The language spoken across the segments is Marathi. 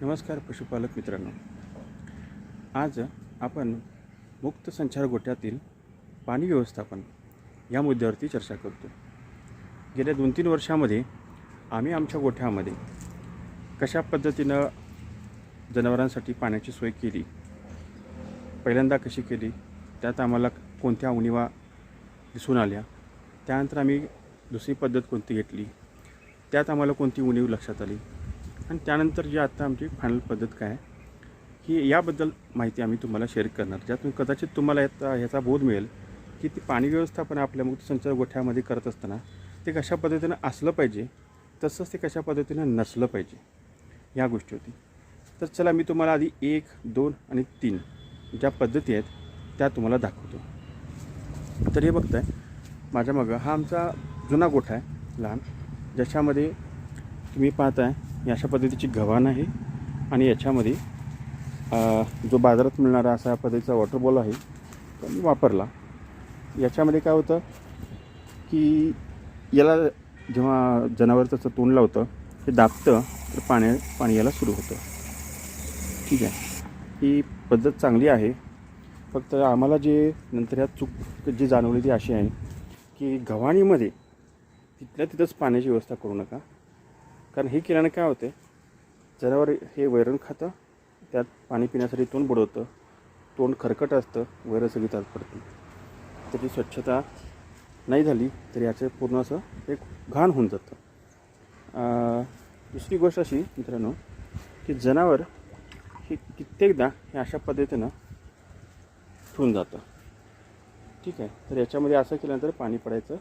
नमस्कार पशुपालक मित्रांनो. आज आपण मुक्त संचार गोठ्यातील पाणी व्यवस्थापन या मुद्द्यावरती चर्चा करतो गेल्या दोन तीन वर्षामध्ये आम्ही आमच्या गोठ्यामध्ये कशा पद्धतीनं जनावरांसाठी पाण्याची सोय केली पहिल्यांदा कशी केली त्यात आम्हाला कोणत्या उणीवा दिसून आल्या त्यानंतर आम्ही दुसरी पद्धत कोणती घेतली त्यात आम्हाला कोणती उणीव लक्षात आली आणि त्यानंतर जी आता आमची फायनल पद्धत काय आहे की याबद्दल माहिती आम्ही तुम्हाला शेअर करणार. ज्यातून कदाचित तुम्हाला याचा ह्याचा बोध मिळेल की ती पाणी व्यवस्थापन आपल्या मुक्त संचार गोठ्यामध्ये करत असताना ते कशा पद्धतीनं असलं पाहिजे तसंच ते कशा पद्धतीनं नसलं पाहिजे या गोष्टी होती. तर चला मी तुम्हाला आधी एक दोन आणि तीन ज्या पद्धती आहेत त्या तुम्हाला दाखवतो. तर हे बघताय माझ्या मागं हा आमचा जुना गोठा आहे लहान ज्याच्यामध्ये तुम्ही पाहताय अशा पद्धतीची गव्हाण आहे आणि याच्यामध्ये जो बाजारात मिळणारा असा पद्धतीचा वॉटर बॉल आहे तो मी वापरला. याच्यामध्ये काय होतं की याला जेव्हा जनावर त्याचं तोंड लावतं ते दाबतं तर पाण्या पाणी यायला सुरू होतं. ठीक आहे. ही पद्धत चांगली आहे. फक्त आम्हाला जे नंतर ह्या चूक जी जाणवली ती अशी आहे की गव्हाणीमध्ये तिथल्या तिथंच पाण्याची व्यवस्था करू नका. कारण हे केल्यानं काय होते? जनावर हे वैरण खातं त्यात पाणी पिण्यासाठी तोंड बुडवतं तोंड खरकट असतं वैरण सगळी त्यात पडते. त्याची स्वच्छता नाही झाली तर याचं पूर्ण असं एक घाण होऊन जातं. दुसरी गोष्ट अशी मित्रांनो की जनावर हे कित्येकदा हे अशा पद्धतीनं ठेवून जातं. ठीक आहे? तर याच्यामध्ये असं केल्यानंतर पाणी पडायचं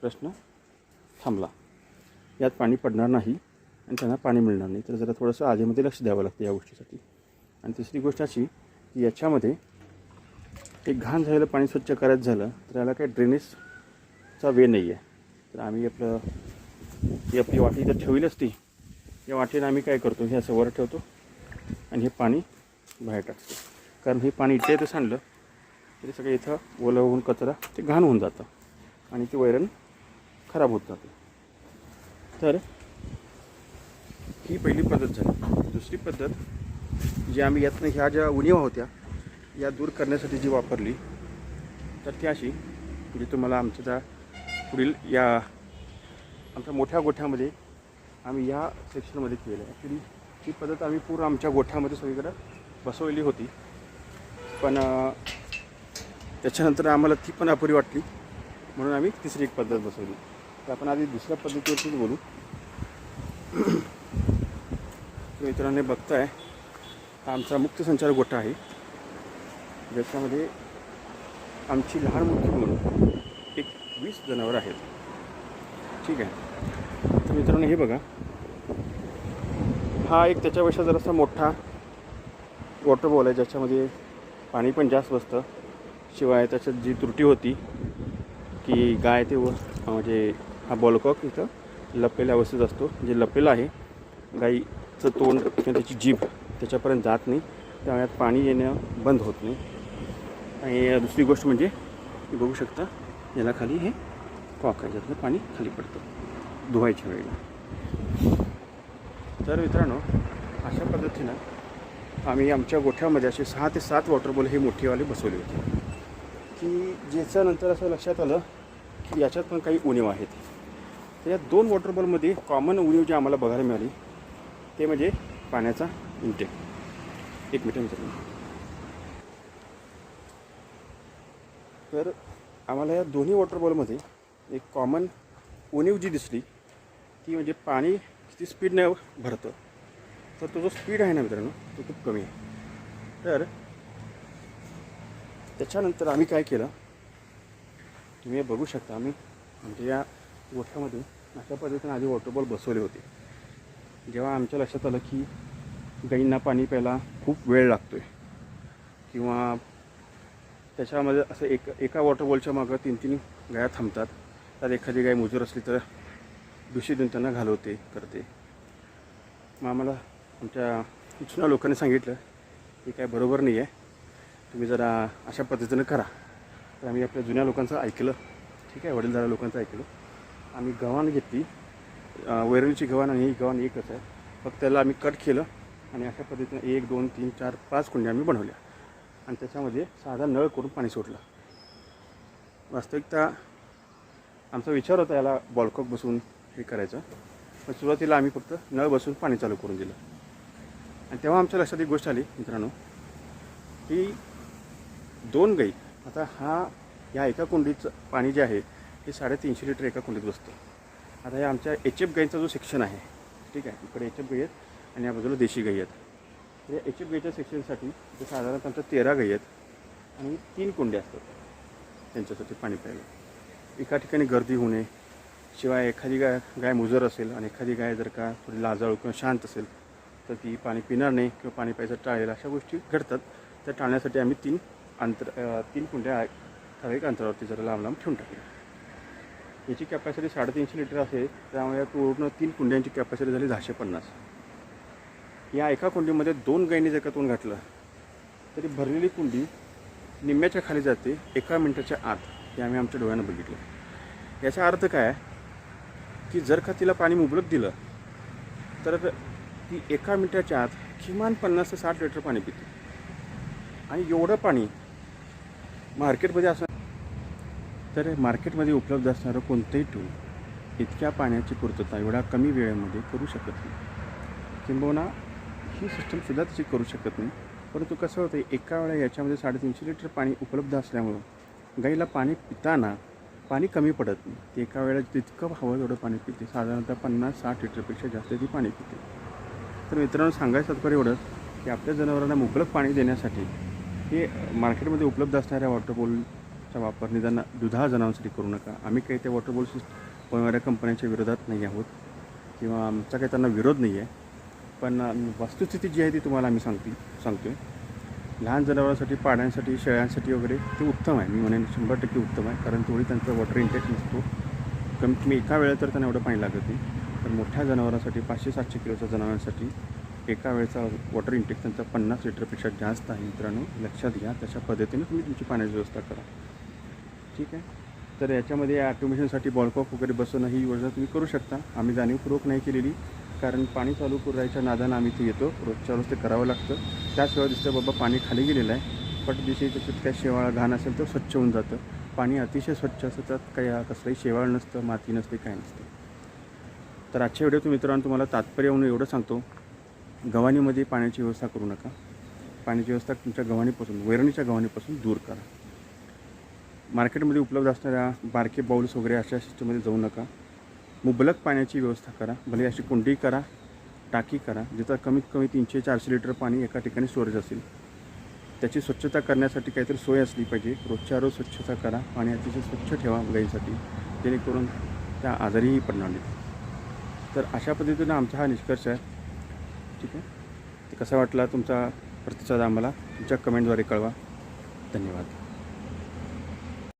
प्रश्न थांबला. यात पाणी पडणार नाही आणि त्यांना पाणी मिळणार नाही. तर जरा थोडंसं आधीमध्ये लक्ष द्यावं लागतं या गोष्टीसाठी. आणि तिसरी गोष्ट अशी की याच्यामध्ये एक घाण झालेलं पाणी स्वच्छ करायचं झालं तर याला काही ड्रेनेजचा वे नाही आहे. तर आम्ही आपलं ही आपली वाटी तर ठेवली असती या वाटीनं आम्ही काय करतो हे असं वर ठेवतो आणि हे पाणी बाहेर टाकतो. कारण हे पाणी इथे इथं सांडलं तरी सगळं इथं ओलं होऊन कचरा ते घाण होऊन जातं आणि ते वैरण खराब होत जाते. तर ही पहिली पद्धत झाली. दुसरी पद्धत जी आम्ही यातनं ह्या ज्या उणीवा होत्या या दूर करण्यासाठी जी वापरली तर ती अशी म्हणजे तुम्हाला आमच्या त्या पुढील या आमच्या मोठ्या गोठ्यामध्ये आम्ही या सेक्शनमध्ये केलं आहे. ॲक्च्युली ही पद्धत आम्ही पूर्ण आमच्या गोठ्यामध्ये सगळीकडं बसवलेली होती. पण त्याच्यानंतर आम्हाला ती पण अपुरी वाटली. म्हणून आम्ही तिसरी एक पद्धत बसवली. तर आपण आधी दुसऱ्या पद्धतीवरतीच बोलू. मित्रांनी बघताय हा आमचा मुक्त संचार गोठा आहे. ज्याच्यामध्ये आमची लहान मोठी म्हणून एक वीस जनावरं आहेत. ठीक आहे? तर मित्रांनो हे बघा. हा एक त्याच्यापेक्षा जरासा मोठा वॉटर बॉल आहे ज्याच्यामध्ये पाणी पण जास्त बसतं. शिवाय त्याच्यात जी त्रुटी होती की गाय ते म्हणजे हा बॉलकॉक इथं लपलेल्या अवस्थेत असतो. जे लपेलं आहे गाईचं तोंड किंवा त्याची जीभ त्याच्यापर्यंत जात नाही. त्यामुळे पाणी येणं बंद होत नाही. आणि दुसरी गोष्ट म्हणजे बघू शकता याला खाली हे कॉक आहे. ज्यातलं पाणी खाली पडतं धुवायच्या वेळेला. तर मित्रांनो अशा पद्धतीनं आम्ही आमच्या गोठ्यामध्ये असे सहा ते सात वॉटर बॉल हे मोठेवाले बसवले होते. की ज्याच्यानंतर असं लक्षात आलं की याच्यात पण काही उणीव आहेत. तर या दोन वॉटर बॉलमध्ये कॉमन उणीव जी आम्हाला बघायला मिळाली ते म्हणजे पाण्याचा इंटेक एक मिनिट मित्रांनो तर आम्हाला या दोन्ही वॉटर बॉलमध्ये एक कॉमन उणीव जी दिसली ती म्हणजे पाणी किती स्पीडने भरतं. तर तो जो स्पीड आहे ना मित्रांनो तो खूप कमी आहे. तर त्याच्यानंतर आम्ही काय केलं तुम्ही हे बघू शकता आम्ही म्हणजे या गोठ्यामध्ये अशा पद्धतीने आधी वॉटरबॉल बसवले होते. जेव्हा आमच्या लक्षात आलं की गाईंना पाणी प्यायला खूप वेळ लागतो आहे किंवा त्याच्यामध्ये असं एक एका वॉटरबॉलच्या मागं तीन तीन गाया थांबतात. त्यात एखादी गाय मुजूर असली तर दुसरी देऊन त्यांना घालवते करते. मग आम्हाला आमच्या जुन्या लोकांनी सांगितलं की काय बरोबर नाही आहे तुम्ही जरा अशा पद्धतीनं करा. तर आम्ही आपल्या जुन्या लोकांचं ऐकलं. ठीक आहे वडीलधाऱ्या लोकांचं ऐकलं. आम्ही गव्हाण घेतली. वैरणीची गव्हाण आणि ही गव्हाण एकच आहे. फक्त त्याला आम्ही कट केलं आणि अशा पद्धतीनं एक दोन तीन चार पाच कुंड्या आम्ही बनवल्या. आणि त्याच्यामध्ये साधा नळ करून पाणी सोडलं. वास्तविकता आमचा विचार होता याला बॉलकॉक बसून हे करायचं. पण सुरुवातीला आम्ही फक्त नळ बसून पाणी चालू करून दिलं. आणि तेव्हा आमच्या लक्षात एक गोष्ट आली मित्रांनो की दोन गाई. आता हा या एका कुंडीचं पाणी जे आहे हे साडेतीनशे लिटर एका कुंडीत बसतो. आता हे आमच्या एच एफ गाईंचा जो सेक्शन आहे ठीक आहे इकडे एच एफ गाई आहेत आणि या बाजूला देशी गाई आहेत. या एच एफ गाईच्या सेक्शनसाठी इथे साधारणतः आमच्या तेरा गाई आहेत आणि तीन कुंड्या असतात त्यांच्यासाठी पाणी प्यायला. एका ठिकाणी गर्दी होणे शिवाय एखादी गाय गाय मुजर असेल आणि एखादी गाय जर का थोडी लाजाळू किंवा शांत असेल तर ती पाणी पिणार नाही किंवा पाणी प्यायचं टाळेल अशा गोष्टी घडतात. त्या टाळण्यासाठी आम्ही तीन अंतर तीन कुंड्या ठराविक अंतरावरती जरा लांब लांब ठेवून टाकल्या याची कॅपॅसिटी साडेतीनशे लिटर असेल त्यामुळे पूर्ण तीन कुंड्यांची कॅपॅसिटी झाली दहाशे पन्नास. या एका कुंडीमध्ये दोन गायींनी जर का तोंड घातलं तरी भरलेली कुंडी निम्म्याच्या खाली जाते एका मिनटाच्या आत. हे आम्ही आमच्या डोळ्यानं बघितलं. याचा अर्थ काय? की जर का तिला पाणी मुबलक दिलं तर ती एका मिनटाच्या आत किमान पन्नास ते साठ लिटर पाणी पिते. आणि एवढं पाणी मार्केटमध्ये असं तर मार्केटमध्ये उपलब्ध असणारं कोणतंही टूल इतक्या पाण्याची पूर्तता एवढ्या कमी वेळेमध्ये करू शकत नाही. किंबहुना ही सिस्टमसुद्धा तशी करू शकत नाही. परंतु कसं होतं एका वेळा याच्यामध्ये साडेतीनशे लिटर पाणी उपलब्ध असल्यामुळं गाईला पाणी पिताना पाणी कमी पडत नाही. ती एका वेळेला जितकं हवं तेवढं पाणी पिते. साधारणतः पन्नास साठ लिटरपेक्षा जास्त ती पाणी पिते. तर मित्रांनो सांगायचं तात्पर्य एवढंच की आपल्या जनावरांना मुबलक पाणी देण्यासाठी हे मार्केटमध्ये उपलब्ध असणाऱ्या वॉटर बॉलचा वापर निदान दुधा जनावरांसाठी करू नका. आम्ही काही त्या वॉटर बॉल्स बनवणाऱ्या कंपन्यांच्या विरोधात नाही आहोत. किंवा आमचा काही त्यांना विरोध नाही आहे. पण वस्तुस्थिती जी आहे ती तुम्हाला आम्ही सांगते सांगतो आहे लहान जनावरांसाठी पाड्यांसाठी शेळ्यांसाठी वगैरे ते उत्तम आहे. मी म्हणेन शंभर टक्के उत्तम आहे. कारण तेवढी त्यांचा वॉटर इंटेक नसतो. कमी कमी एका वेळेत तर त्यांना एवढं पाणी लागत नाही. पण मोठ्या जनावरांसाठी पाचशे सातशे किलोच्या जनावरांसाठी एका वेळेचा वॉटर इंटेक त्यांचा पन्नास लिटरपेक्षा जास्त आहे मित्रांनो. लक्षात घ्या. तशा पद्धतीने तुम्ही तुमची पाण्याची व्यवस्था करा. ठीक आहे. तर याच्यामध्ये ॲटोमेशनसाठी बॉलकॉक वगैरे बसवणं ही योजना तुम्ही करू शकता. आम्ही जाणीवपूर्वक नाही केलेली कारण पाणी चालू करायच्या नादानं आम्ही ते येतो. रोजच्या रोज ते करावं लागतं. त्याच वेळा दिसतं बाबा पाणी खाली गेलेलं आहे. पण दिवशी त्याच्यात काय शेवाळ घाण असेल तर स्वच्छ होऊन जातं. पाणी अतिशय स्वच्छ असतं त्यात काही कसलंही शेवाळ नसतं माती नसते काय नसते. तर आजच्या व्हिडिओत मित्रांनो तुम्हाला तात्पर्य म्हणून एवढं सांगतो. गव्हाणीमध्ये पाण्याची व्यवस्था करू नका. पाण्याची व्यवस्था तुमच्या गव्हाणीपासून वैरणीच्या गव्हाणीपासून दूर करा. मार्केटमध्ये उपलब्ध असणाऱ्या बारके बाउल्स वगैरे अशा सिस्टममध्ये जाऊ नका. मुबलक पाण्याची व्यवस्था करा. भले अशी कुंडी करा टाकी करा जिथं कमीत कमी तीनशे चारशे लिटर पाणी एका ठिकाणी स्टोरेज असेल. त्याची स्वच्छता करण्यासाठी काहीतरी सोय असली पाहिजे. रोजच्या रोज स्वच्छता करा. पाणी अतिशय स्वच्छ ठेवा गाईसाठी. जेणेकरून त्या आजारीही पडणार नाहीत. तर अशा पद्धतीनं आमचा हा निष्कर्ष आहे. ठीक आहे? ते कसा वाटला तुमचा प्रतिसाद आम्हाला? तुमच्या कमेंटद्वारे कळवा. धन्यवाद.